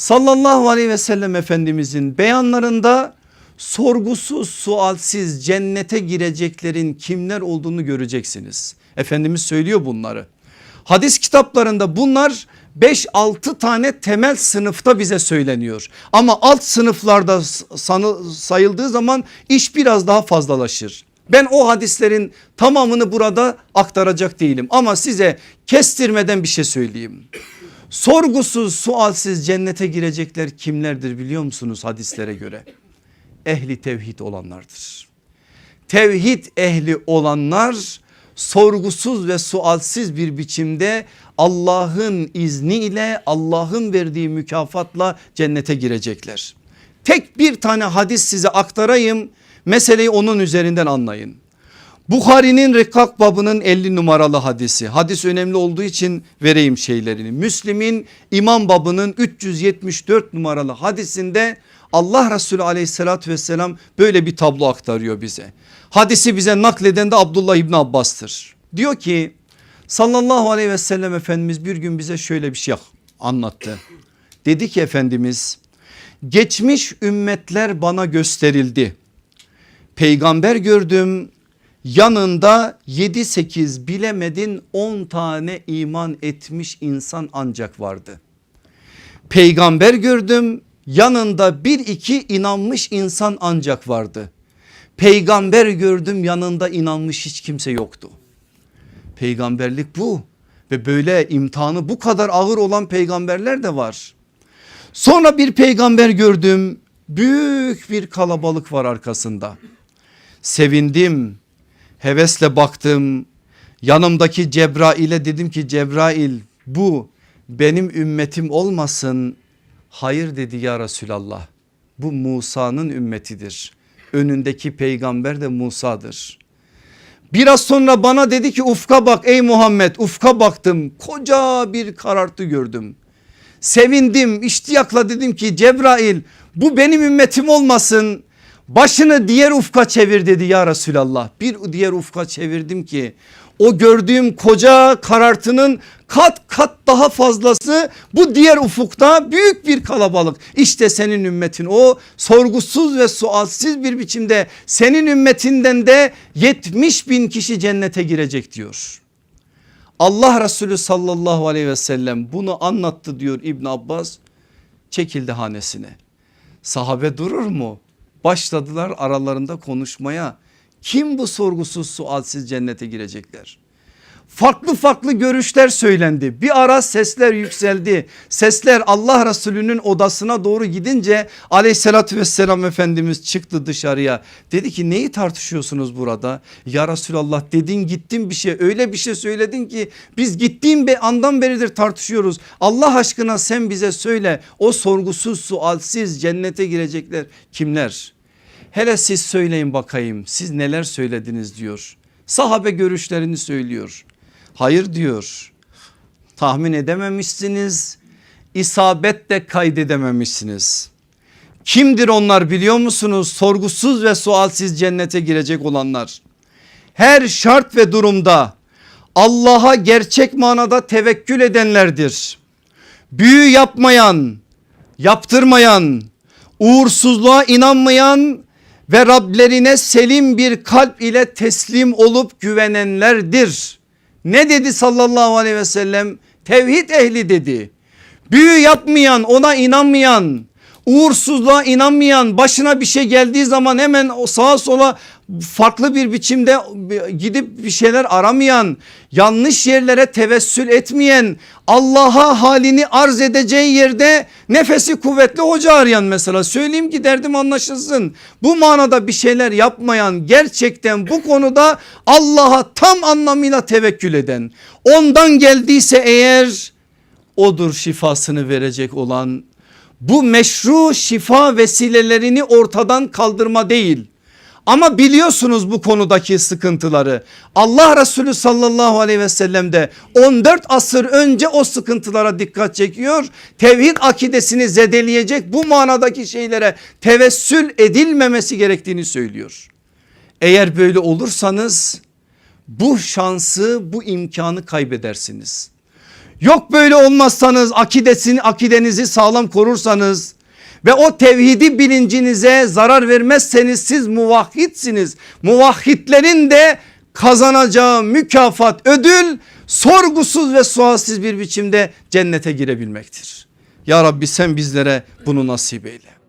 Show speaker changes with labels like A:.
A: sallallahu aleyhi ve sellem efendimizin beyanlarında sorgusuz sualsiz cennete gireceklerin kimler olduğunu göreceksiniz. Efendimiz söylüyor bunları. Hadis kitaplarında bunlar 5-6 tane temel sınıfta bize söyleniyor. Ama alt sınıflarda sayıldığı zaman iş biraz daha fazlalaşır. Ben o hadislerin tamamını burada aktaracak değilim ama size kestirmeden bir şey söyleyeyim. Sorgusuz sualsiz cennete girecekler kimlerdir biliyor musunuz hadislere göre? Ehli tevhid olanlardır. Tevhid ehli olanlar sorgusuz ve sualsiz bir biçimde Allah'ın izniyle Allah'ın verdiği mükafatla cennete girecekler. Tek bir tane hadis size aktarayım meseleyi onun üzerinden anlayın. Bukhari'nin Rekak babının 50 numaralı hadisi. Hadis önemli olduğu için vereyim şeylerini. Müslim'in İmam babının 374 numaralı hadisinde Allah Resulü aleyhissalatü vesselam böyle bir tablo aktarıyor bize. Hadisi bize nakleden de Abdullah İbni Abbas'tır. Diyor ki sallallahu aleyhi ve sellem Efendimiz bir gün bize şöyle bir şey anlattı. Dedi ki Efendimiz geçmiş ümmetler bana gösterildi. Peygamber gördüm yanında 7-8 bilemedin 10 tane iman etmiş insan ancak vardı. Peygamber gördüm yanında bir iki inanmış insan ancak vardı. Peygamber gördüm yanında inanmış hiç kimse yoktu. Peygamberlik bu ve böyle imtihanı bu kadar ağır olan peygamberler de var. Sonra bir peygamber gördüm büyük bir kalabalık var arkasında. Sevindim hevesle baktım yanımdaki Cebrail'e dedim ki Cebrail bu benim ümmetim olmasın. Hayır dedi ya Resulallah bu Musa'nın ümmetidir. Önündeki peygamber de Musa'dır. Biraz sonra bana dedi ki ufka bak ey Muhammed ufka baktım koca bir karartı gördüm. Sevindim iştiyakla dedim ki Cebrail bu benim ümmetim olmasın. Başını diğer ufka çevir dedi ya Resulallah. Bir diğer ufka çevirdim ki o gördüğüm koca karartının kat kat daha fazlası bu diğer ufukta büyük bir kalabalık. İşte senin ümmetin o sorgusuz ve sualsiz bir biçimde senin ümmetinden de 70 bin kişi cennete girecek diyor. Allah Resulü sallallahu aleyhi ve sellem bunu anlattı diyor İbn Abbas çekildi hanesine. Sahabe durur mu? Başladılar aralarında konuşmaya. Kim bu sorgusuz sualsiz cennete girecekler? Farklı farklı görüşler söylendi. Bir ara sesler yükseldi. Sesler Allah Resulü'nün odasına doğru gidince aleyhissalatü vesselam Efendimiz çıktı dışarıya. Dedi ki neyi tartışıyorsunuz burada? Ya Resulallah dedin gittin bir şey öyle bir şey söyledin ki biz gittiğim bir andan beridir tartışıyoruz. Allah aşkına sen bize söyle o sorgusuz sualsiz cennete girecekler kimler? Hele siz söyleyin bakayım siz neler söylediniz diyor. Sahabe görüşlerini söylüyor. Hayır diyor. Tahmin edememişsiniz. isabet de kaydedememişsiniz. Kimdir onlar biliyor musunuz? Sorgusuz ve sualsiz cennete girecek olanlar. Her şart ve durumda Allah'a gerçek manada tevekkül edenlerdir. Büyü yapmayan, yaptırmayan, uğursuzluğa inanmayan ve Rablerine selim bir kalp ile teslim olup güvenenlerdir. Ne dedi sallallahu aleyhi ve sellem? Tevhid ehli dedi. Büyü yapmayan ona inanmayan uğursuzluğa inanmayan başına bir şey geldiği zaman hemen sağa sola farklı bir biçimde gidip bir şeyler aramayan yanlış yerlere tevessül etmeyen Allah'a halini arz edeceği yerde nefesi kuvvetli hoca arayan mesela söyleyeyim ki derdim anlaşılsın. Bu manada bir şeyler yapmayan gerçekten bu konuda Allah'a tam anlamıyla tevekkül eden ondan geldiyse eğer odur şifasını verecek olan bu meşru şifa vesilelerini ortadan kaldırma değil. Ama biliyorsunuz bu konudaki sıkıntıları. Allah Resulü sallallahu aleyhi ve sellem de 14 asır önce o sıkıntılara dikkat çekiyor. Tevhid akidesini zedeleyecek bu manadaki şeylere tevessül edilmemesi gerektiğini söylüyor. Eğer böyle olursanız bu şansı bu imkanı kaybedersiniz. Yok böyle olmazsanız akidesini akidenizi sağlam korursanız ve o tevhidi bilincinize zarar vermezseniz siz muvahhitsiniz. Muvahhidlerin de kazanacağı mükafat ödül sorgusuz ve sualsiz bir biçimde cennete girebilmektir. Ya Rabbi sen bizlere bunu nasip eyle.